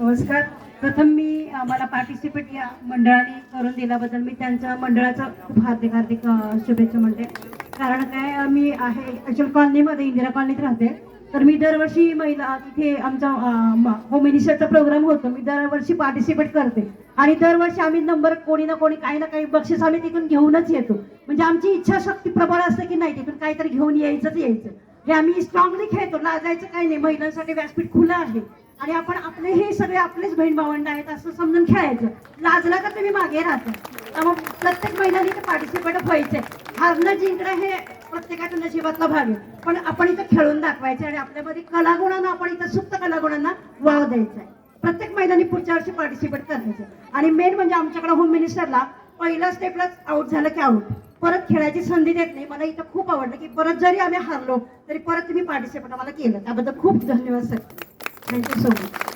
नमस्कार. प्रथम मी मला पार्टिसिपेट या मंडळाने करून दिल्याबद्दल मी त्यांच्या मंडळाचं खूप हार्दिक हार्दिक शुभेच्छा म्हणते. कारण काय मी आहे ॲक्च्युअल कॉलनीमध्ये इंदिरा कॉलनीत राहते. तर मी दरवर्षी महिला तिथे आमचा होम मिनिस्टरचा प्रोग्राम होतो. मी दरवर्षी पार्टिसिपेट करते. आणि दरवर्षी आम्ही नंबर कोणी ना कोणी काही ना काही बक्षीस आम्ही तिथून घेऊनच येतो. म्हणजे आमची इच्छाशक्ती प्रबळ असते की नाही तिथून काहीतरी घेऊन यायचंच यायचं. हे आम्ही स्ट्रॉंगली खेळतो. लाजायचं काही नाही. महिलांसाठी व्यासपीठ खुलं आहे. आणि आपण आपले हे सगळे आपलेच बहीण भावंड आहेत असं समजून खेळायचं. लाजला तर तुम्ही मागे राहता. त्यामुळे प्रत्येक महिलांनी ते पार्टिसिपेट व्हायचंय. हारणं जिंकणं हे प्रत्येकाच्या नशिबातला भाग आहे. पण आपण इथं खेळून दाखवायचं आणि आपल्यामध्ये कलागुणांना आपण इथं सुप्त कलागुणांना वाव द्यायचा आहे. प्रत्येक महिलांनी पुढच्या वर्षी पार्टिसिपेट करायचं आणि मेन म्हणजे आमच्याकडे होम मिनिस्टरला पहिल्या स्टेपलाच आउट झालं की आउट परत खेळायची संधी देत नाही. मला इथं खूप आवडलं की परत जरी आम्ही हारलो तरी परत तुम्ही पार्टिसिपेट आम्हाला केलं. त्याबद्दल खूप धन्यवाद सर. Thank you so much